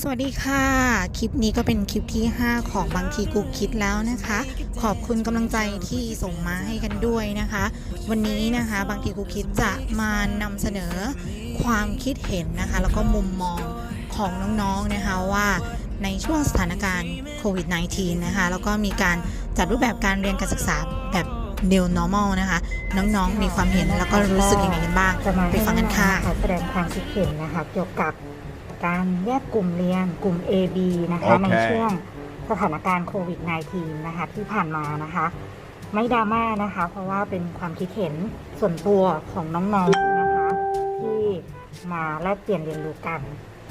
สวัสดีค่ะ คลิปนี้ก็เป็นคลิปที่ 5 ของบางทีกูคิดแล้วนะคะ ขอบคุณกำลังใจที่ส่งมาให้กันด้วยนะคะ วันนี้นะคะบางทีกูคิดจะมานำเสนอความคิดเห็นนะคะ แล้วก็มุมมองของน้องๆนะคะว่าในช่วงสถานการณ์โควิด -19 นะคะ แล้วก็มีการจัดรูปแบบการเรียนการศึกษาแบบ new normal นะคะ น้องๆ มีความเห็นแล้วก็รู้สึกยังไงกันบ้าง ไปฟังกันค่ะ แสดงความคิดเห็นนะคะเกี่ยวกับ การแยกกลุ่มเรียนกลุ่ม A B นะคะโอเคในช่วงสถานการณ์โควิด -19 นะคะที่ผ่านมานะคะ ไม่ดราม่านะคะ เพราะว่าเป็นความคิดเห็นส่วนตัวของน้องๆนะคะ ที่มาแลกเปลี่ยนเรียนรู้กัน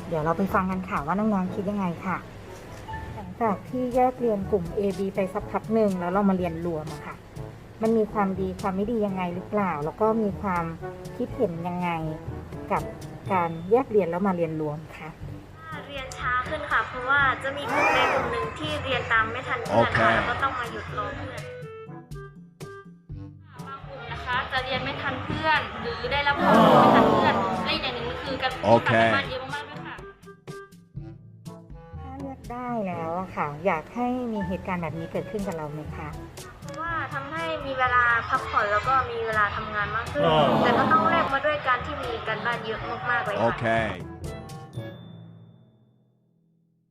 เดี๋ยวเราไปฟังกันค่ะว่าน้องๆคิดยังไงค่ะ หลังจากที่แยกเรียนกลุ่ม A B ไปสักพักหนึ่งแล้วเรามาเรียนรวมอะค่ะ มันมีความดีความไม่ดียังไงหรือเปล่า แล้วก็มีความคิดเห็นยังไง กับการแยกเรียนแล้วมาเรียนรวมคะเรียนช้าขึ้นค่ะ เพราะว่าจะมีกลุ่มใดกลุ่มหนึ่งที่เรียนตามไม่ทันเพื่อนค่ะโอเคแล้วก็ต้องมาหยุดรอเพื่อนบางกลุ่มนะคะ จะเรียนไม่ทันเพื่อน หรือได้รับความรู้ไม่ทันเพื่อนและอีกอย่างหนึ่งก็คือการโอเคทำงานเยอะมากๆด้วยค่ะถ้าเลือกได้แล้วอะค่ะ อยากให้มีเหตุการณ์แบบนี้เกิดขึ้นกับเราไหมคะ วลาพักผ่อนแล้วก็มีเวลาทำงานมากขึ้น อ๋อ แต่ก็ต้องแลกมาด้วยการที่มีการบ้านเยอะมากๆเลยค่ะ Okay.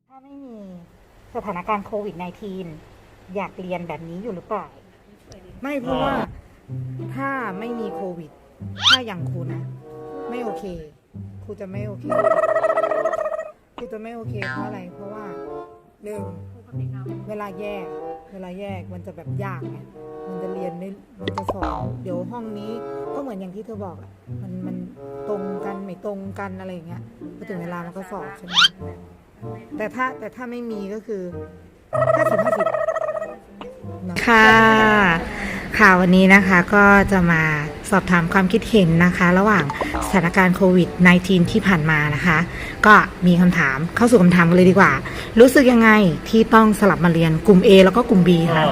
ถ้าไม่มีสถานการณ์โควิด -19 อยากเรียนแบบนี้อยู่หรือเปล่า ไม่เพราะว่าถ้าไม่มีโควิด ถ้าอย่างครูนะ ไม่โอเคครูจะไม่โอเคครูจะไม่โอเคเพราะอะไร เพราะว่าหนึ่งเวลาแยก เวลาแยกมันจะแบบยากไงมันจะเรียนไม่มันจะสอบเดี๋ยวห้องนี้ก็เหมือนอย่างที่เธอบอกอะมันมันตรงกันไม่ตรงกันอะไรอย่างเงี้ยพอถึงเวลามันก็สอบใช่ไหมแต่ถ้าแต่ถ้าไม่มีก็คือห้าสิบห้าสิบค่ะ ค่ะวันนี้นะคะก็จะมา สอบถามความคิดเห็นนะคะ ระหว่างสถานการณ์โควิด -19 ที่ผ่านมานะคะ ก็มีคำถามเข้าสู่คำถามกันเลยดีกว่า รู้สึกยังไงที่ต้องสลับมาเรียนกลุ่ม A แล้วก็กลุ่ม B ค่ะ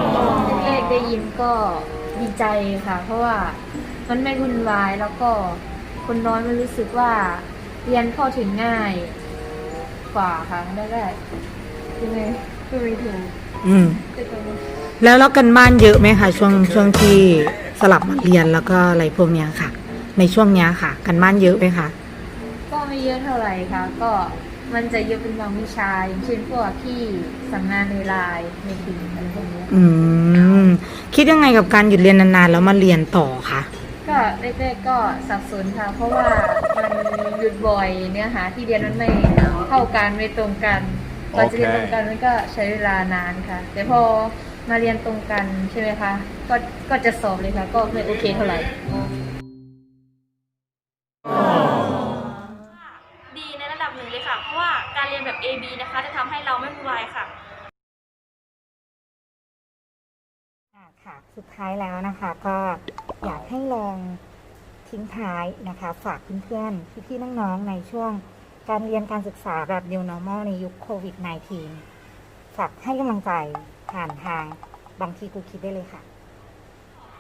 แรกได้ยินก็ดีใจค่ะ เพราะว่ามันไม่วุ่นวายแล้วก็คนน้อยมันรู้สึกว่าเรียนเข้าถึงง่ายกว่าค่ะได้แรกยังไงก็ไม่ถูกอืมแต่ตอนนี้แล้วแล้วกันบ้านเยอะไหมคะช่วงช่วงที่ สลับมาเรียนแล้วก็อะไรพวกเนี้ยค่ะ ในช่วงเนี้ยค่ะ กันบ้านเยอะไหมคะก็ไม่เยอะเท่าไหร่ค่ะ ก็มันจะเยอะเป็นบางวิชาอย่างเช่นพวกที่สั่งงานในไลน์ในทีมอะไรพวกเนี้ยอืมคิดยังไงกับการหยุดเรียนนานๆแล้วมาเรียนต่อคะก็แรกๆก็สับสนค่ะ เพราะว่ามันหยุดบ่อยเนื้อหาที่เรียนมันไม่เข้ากันไม่ตรงกันกว่าจะเรียนตรงกันมันก็ใช้เวลานานค่ะ แต่พอ มาเรียนตรงกันใช่ไหมคะ ก็ก็จะสอบเลยค่ะ ก็ไม่โอเคเท่าไหร่ ดีในระดับหนึ่งเลยค่ะ เพราะว่าการเรียนแบบ A B นะคะ จะทำให้เราไม่วุ่นวายค่ะอ่าค่ะสุดท้ายแล้วนะคะ ก็อยากให้ลองทิ้งท้ายนะคะ ฝากเพื่อนๆพี่ๆน้องๆในช่วงการเรียนการศึกษาแบบ New Normal ในยุคโควิด -19 ฝากให้กำลังใจผ่านทางบางทีกูคิดได้เลยค่ะ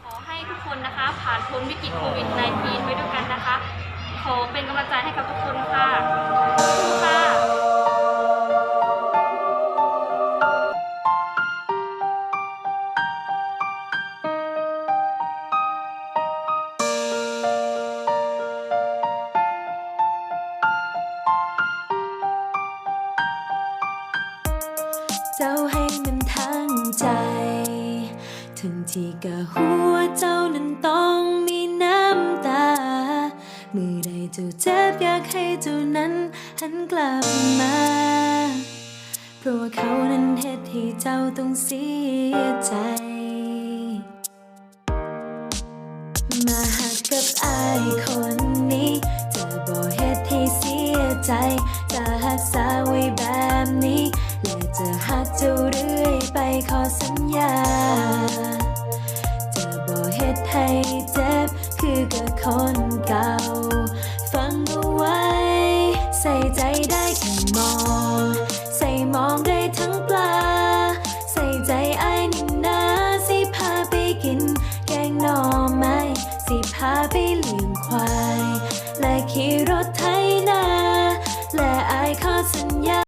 ขอให้ทุกคนนะคะ ผ่านพ้นวิกฤตโควิด -19 ไปด้วยกันนะคะ ขอเป็นกำลังใจให้กับทุกคนค่ะคุณค่ะ ทั้งใจถึงที่กะหัวเจ้านั้นต้องมีน้ำตา เมื่อใดเจ้าเจ็บอยากให้เจ้านั้นหันกลับมา เพราะว่าเขานั้นเหตุให้เจ้าต้องเสียใจ มาหักกับอายคนนี้จะบอกเหตุให้เสียใจ จะหักษาไว้แบบนี้และจะหักเจ้า สัญญา จะบอกเหตุให้เจ็บคือกับคนเก่า ฟังเอาไว้ ใส่ใจได้แค่มอง ใส่มองได้ทั้งปลา ใส่ใจไอ้นี่นาสิพาไปกิน แกงหน่อไม้สิพาไปเลี้ยงควาย